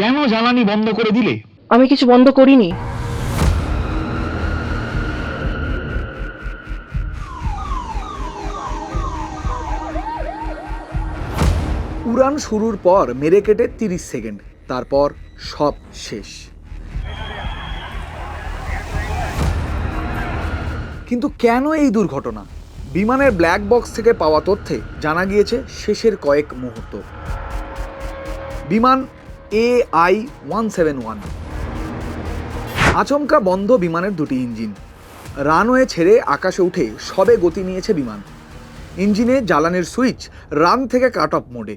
কেন জ্বালানি বন্ধ করে দিলে? আমি কিছু বন্ধ করিনি। উড়ান শুরুর পর মেরে কেটে তিরিশ সেকেন্ড তারপর সব শেষ। কিন্তু কেন এই দুর্ঘটনা? বিমানের ব্ল্যাক বক্স থেকে পাওয়া তথ্যে জানা গিয়েছে শেষের কয়েক মুহূর্ত। বিমান A I one seven one আচমকা বন্ধ বিমানের দুটি ইঞ্জিন। রানওয়ে ছেড়ে আকাশে উঠে সবে গতি নিয়েছে বিমান। ইঞ্জিনে জ্বালানির সুইচ রান থেকে কাট অফ মোডে।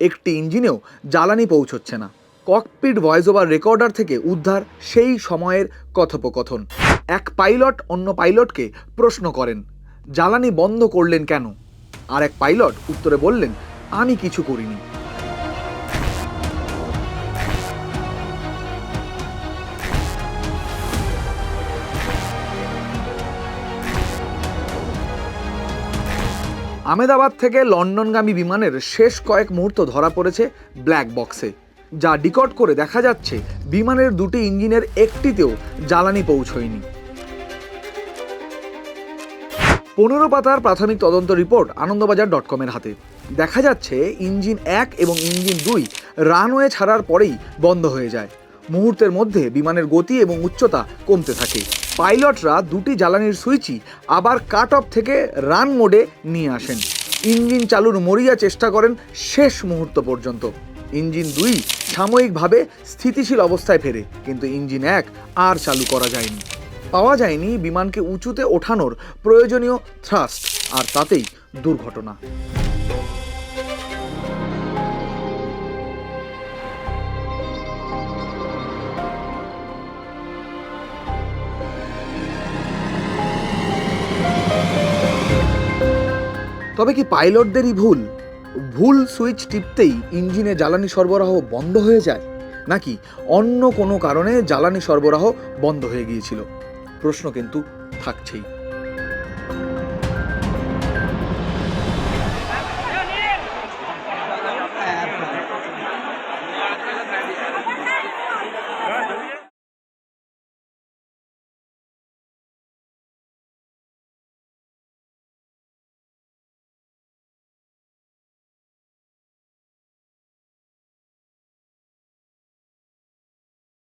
একটি ইঞ্জিনেও জ্বালানি পৌঁছচ্ছে না। ককপিট ভয়েস ওভার রেকর্ডার থেকে উদ্ধার সেই সময়ের কথোপকথন। এক পাইলট অন্য পাইলটকে প্রশ্ন করেন, জ্বালানি বন্ধ করলেন কেন? আর এক পাইলট উত্তরে বললেন, আমি কিছু করিনি। আমেদাবাদ থেকে লন্ডনগামী বিমানের শেষ কয়েক মুহূর্ত ধরা পড়েছে ব্ল্যাক বক্সে, যা ডিকট করে দেখা যাচ্ছে বিমানের দুটি ইঞ্জিনের একটিতেও জ্বালানি পৌঁছয়নি। পনেরো পাতার প্রাথমিক তদন্ত রিপোর্ট আনন্দবাজার ডট কমের হাতে। দেখা যাচ্ছে ইঞ্জিন এক এবং ইঞ্জিন দুই রানওয়ে ছাড়ার পরেই বন্ধ হয়ে যায়। মুহূর্তের মধ্যে বিমানের গতি এবং উচ্চতা কমতে থাকে। পাইলটরা দুটি জ্বালানির সুইচই আবার কাট অফ থেকে রান মোডে নিয়ে আসেন। ইঞ্জিন চালুর মরিয়া চেষ্টা করেন শেষ মুহূর্ত পর্যন্ত। ইঞ্জিন দুই সাময়িকভাবে স্থিতিশীল অবস্থায় ফেরে, কিন্তু ইঞ্জিন এক আর চালু করা যায়নি। পাওয়া যায়নি বিমানকে উঁচুতে ওঠানোর প্রয়োজনীয় থ্রাস্ট আর তাতেই দুর্ঘটনা। তবে কি পাইলটদেরই ভুল? ভুল সুইচ টিপতেই ইঞ্জিনে জ্বালানি সরবরাহ বন্ধ হয়ে যায়? নাকি অন্য কোনো কারণে জ্বালানি সরবরাহ বন্ধ হয়ে গিয়েছিল? প্রশ্ন কিন্তু থাকছেই।